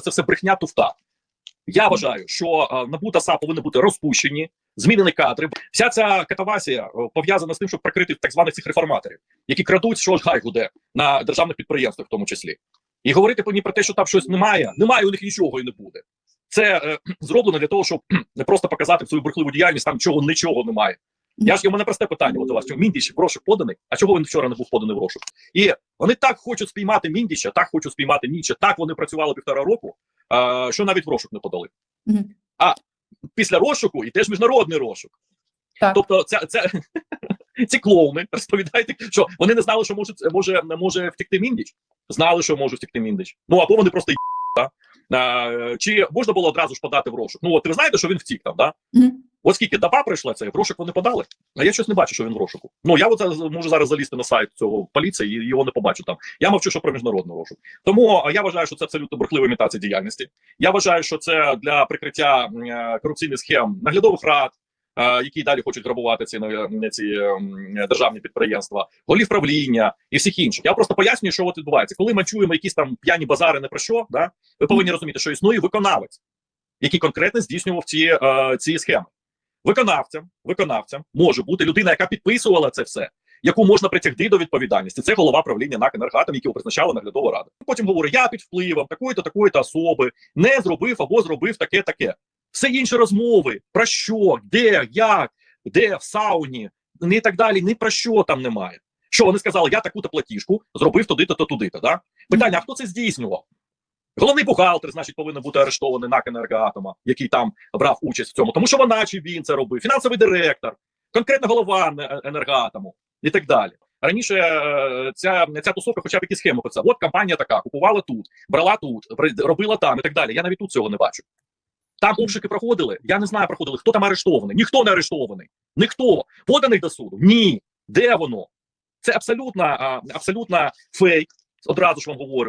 це все брехня туфта. Я вважаю, що е, НАБУ та САП повинні бути розпущені, змінені кадри. Вся ця катавасія е, пов'язана з тим, щоб прикрити так званих цих реформаторів, які крадуть, що ж гай гуде на державних підприємствах, в тому числі. І говорити по про те, що там щось немає, немає у них нічого і не буде. Це е, зроблено для того, щоб не просто показати свою брехливу діяльність, там чого нічого немає. Я ж у мене просте питання от до вас. Міндіч в розшук поданий? А чого він вчора не був поданий в розшук? І вони так хочуть спіймати Міндіча, так хочуть спіймати Ніча, так вони працювали півтора року, а, що навіть в розшук не подали. Мгм. А після розшуку і теж міжнародний розшук. Так. Тобто, це, це ці клоуни розповідають, що вони не знали, що може, може, може втекти Міндіч. Знали, що може втекти Міндіч. Ну або вони просто й**, а, Чи можна було одразу ж подати в розшук? Ну от ви знаєте, що він втік там, да? Мгм. От скільки доба пройшла це, в розшук вони подали. А я щось не бачу, що він в розшуку. Ну я от можу зараз залізти на сайт цього поліції і його не побачу там. Я мовчу, що про міжнародний розшук. Тому я вважаю, що це абсолютно брехлива імітація діяльності. Я вважаю, що це для прикриття е, корупційних схем наглядових рад. е, Які далі хочуть грабувати ці е, ці державні підприємства, голів правління і всіх інших. Я просто пояснюю, що от відбувається. Коли ми чуємо якісь там п'яні базари не про що, да ви повинні розуміти, що існує виконавець, який конкретно здійснював ці, ці схеми. Виконавцем, виконавцем може бути людина, яка підписувала це все, яку можна притягти до відповідальності. Це голова правління НАК «Енергатом», якого призначала наглядова рада. Потім говорить: я під впливом такої-то, такої-то особи не зробив або зробив таке, таке. Все інші розмови про що, де, як, де в сауні, і так далі. Ні про що там немає. Що вони сказали, я таку-то платіжку зробив туди-то, то туди-то. Да? Питання: а хто це здійснював? Головний бухгалтер, значить, повинен бути арештований НАК «Енергоатома», який там брав участь в цьому, тому що вона чи він це робив, фінансовий директор, конкретно голова енергоатому і так далі. Раніше е, ця, ця тусовка, хоча б якісь схеми писав. От компанія така, купувала тут, брала тут, робила там і так далі. Я навіть тут цього не бачу. Там обшуки проходили. Я не знаю, проходили. Хто там арештований? Ніхто не арештований. Ніхто. Поданий до суду? Ні. Де воно? Це абсолютно, абсолютно фейк. Одразу ж вам говорю.